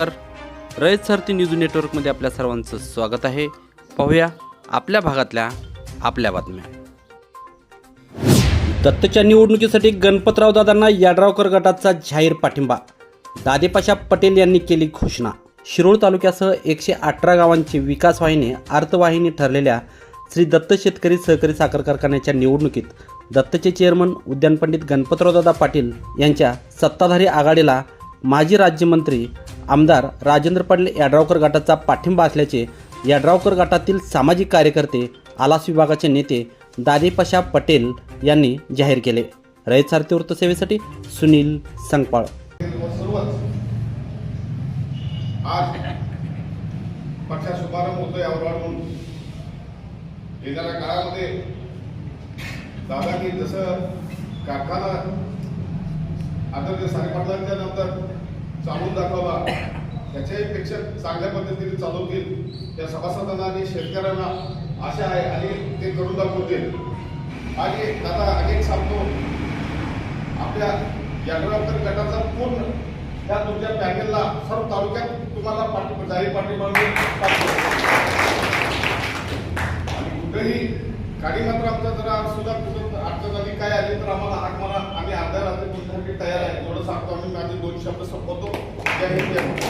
तर रयत सरती न्यूज नेटवर्कमध्ये आपल्या सर्वांचं स्वागत आहे. पाहूया आपल्या भागातल्या आपल्या बातम्या. दत्तच्या निवडणुकीसाठी गणपतराव दादांना याड्रावकर गटाचा जाहीर पाठिंबा. दादेपाशा पटेल यांनी केली घोषणा. शिरोळ तालुक्यासह एकशे अठरा गावांची विकास वाहिनी अर्थवाहिनी ठरलेल्या श्री दत्त शेतकरी सहकारी साखर कारखान्याच्या निवडणुकीत दत्तचे चेअरमन उद्यानपंडित गणपतरावदादा पाटील यांच्या सत्ताधारी आघाडीला माजी राज्यमंत्री आमदार राजेंद्र पाटील याड्रावकर गटाचा पाठिंबा असल्याचे याड्रावकर गटातील सामाजिक कार्यकर्ते आलास विभागाचे नेते दादेपाशा पटेल यांनी जाहीर केले. रयत सारथी वृत्तसेवेसाठी सुनील संगपाळ. आज पक्षा शुभारंभ होतोय म्हणून येणाऱ्या काळामध्ये दादानी जसं कारखाना आदरणीय साडेपाटलांच्या नंतर चालून दाखवला त्याच्याहीपेक्षा चांगल्या पद्धतीने चालवतील. त्या सभासदांना आणि शेतकऱ्यांना आशा आहे आणि ते करून दाखवतील. आणि दादा अनेक सांगतो. आपल्या याग्रावकर गटाचा पूर्ण त्या तुमच्या पॅनेलला सर्व तालुक्यात तुम्हाला पाठी जाहीर पाठिंबा आणि कुठेही गाडी मात्र आमच्या जरा सुद्धा कुठं अडचण आली काय आली तर आम्हाला हाक मारा. आम्ही अर्ध्या रात्री तुमच्यासाठी तयार आहे. एवढं सांगतो आम्ही. माझे दोन शब्द संपवतो. Thank you.